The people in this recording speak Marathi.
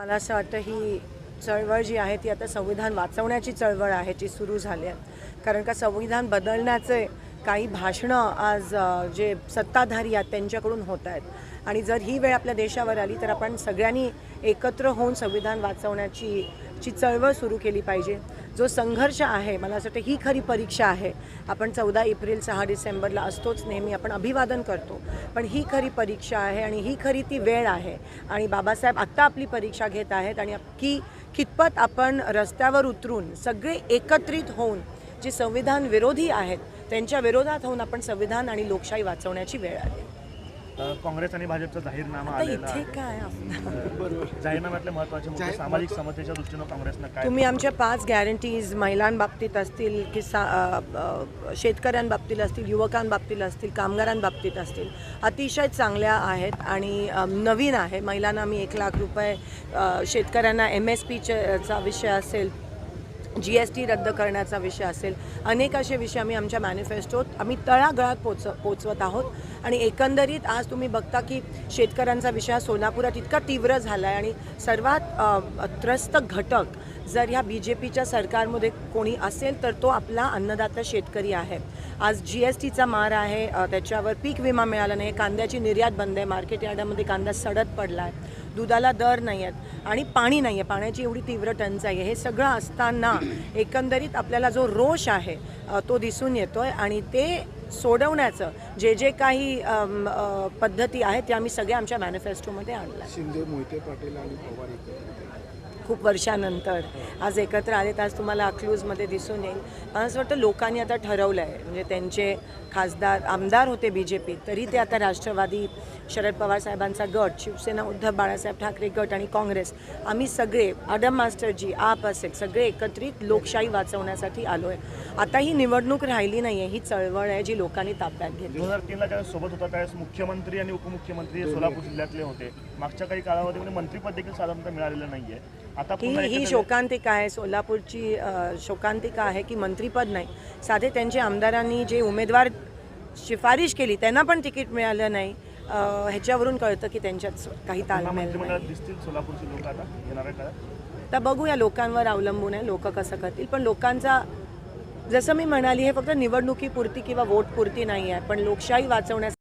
मला असं वाटतं ही चळवळ जी आहे ती आता संविधान वाचवण्याची चळवळ आहे जी सुरू झाली आहे. कारण का संविधान बदलण्याचे काही भाषणं आज जे सत्ताधारी आहेत त्यांच्याकडून होत आहेत. आणि जर ही वेळ आपल्या देशावर आली तर आपण सगळ्यांनी एकत्र होऊन संविधान वाचवण्याची ची चळवळ सुरू केली पाहिजे. जो संघर्ष आहे मला असं वाटतं ही खरी परीक्षा आहे. आपण चौदा एप्रिल सहा डिसेंबरला असतोच नेहमी आपण अभिवादन करतो. पण ही खरी परीक्षा आहे आणि ही खरी ती वेळ आहे. आणि बाबासाहेब आत्ता आपली परीक्षा घेत आहेत आणि की कितपत आपण रस्त्यावर उतरून सगळे एकत्रित होऊन जे संविधान विरोधी आहेत त्यांच्या विरोधात होऊन आपण संविधान आणि लोकशाही वाचवण्याची वेळ आली. काँग्रेस आणि भाजपचा जाहीरनामा आलेला इथे आहे. काय? जाहीरनाम्यातले महत्त्वाचे मुद्दे सामाजिक समतेच्या दृष्टीनं काँग्रेसनं काय तुम्ही आमच्या पाच गॅरंटीज महिलांबाबतीत असतील की सा शेतकऱ्यांबाबतीत असतील युवकांबाबतीत असतील कामगारांबाबतीत असतील अतिशय चांगल्या आहेत आणि नवीन आहे. महिलांना आम्ही एक लाख रुपये शेतकऱ्यांना एम एस पीचा विषय असेल जी एस टी रद्द करण्याचा विषय असेल अनेक असे विषय आम्ही आमच्या मॅनिफेस्टोत आम्ही तळागळात पोच पोचवत आहोत. आणि एकंदरीत आज तुम्ही बघता की शेतकऱ्यांचा विषय सोलापुरात इतका तीव्र झाला आहे आणि सर्वात त्रस्त घटक जर ह्या बी जे पीच्या सरकारमध्ये कोणी असेल तर तो आपला अन्नदाता शेतकरी आहे. आज जी एस टीचा मार आहे त्याच्यावर पीक विमा मिळाला नाही कांद्याची निर्यात बंद आहे मार्केट यार्डामध्ये कांदा सडत पडला आहे दुधाला दर नाही आहेत आणि पाणी नाही आहे पाण्याची एवढी तीव्र टंचाई आहे. हे सगळं असताना एकंदरीत आपल्याला जो रोष आहे तो दिसून येतो आहे आणि ते सोडवण्याचं जे जे काही पद्धती आहेत त्या आम्ही सगळ्या आमच्या मॅनिफेस्टोमध्ये आणल्या. शिंदे मोहिते पाटील आणि पवार खूप वर्षानंतर. आज एकत्र आले तर आज तुम्हाला अकलूजमध्ये दिसून येईल. मला असं वाटतं लोकांनी आता ठरवलं आहे म्हणजे त्यांचे खासदार आमदार होते बी जे पी तरी ते आता राष्ट्रवादी शरद पवार साहेबांचा गट शिवसेना उद्धव बाळासाहेब ठाकरे गट आणि काँग्रेस आम्ही सगळे आडम मास्टरजी आप असेल सगळे एकत्रित लोकशाही वाचवण्यासाठी आलो आहे आता ही निवडणूक राहिली नाही आहे ही चळवळ आहे जी लोकांनी ताब्यात घेतली. दोन हजार तीनला ज्यावेळेस सोबत होता त्यावेळेस मुख्यमंत्री आणि उपमुख्यमंत्री हे सोलापूर जिल्ह्यातले होते. मागच्या काही काळामध्ये मंत्रीपद देखील साधारणतः मिळालेलं नाहीये. आता ही पुन्हा ही एकत्र- शोकांतिका आहे सोलापूरची शोकांतिका आहे की मंत्रीपद नाही. साधे त्यांच्या आमदारांनी जे उमेदवार शिफारिश केली त्यांना पण तिकीट मिळालं नाही. ह्याच्यावरून कळतं की त्यांच्यात काही काळात? तर बघूया लोकांवर अवलंबून आहे लोक कसं करतील. पण लोकांचा जसं मी म्हणाली हे फक्त निवडणुकीपुरती किंवा वोटपुरती नाही आहे पण लोकशाही वाचवण्यासाठी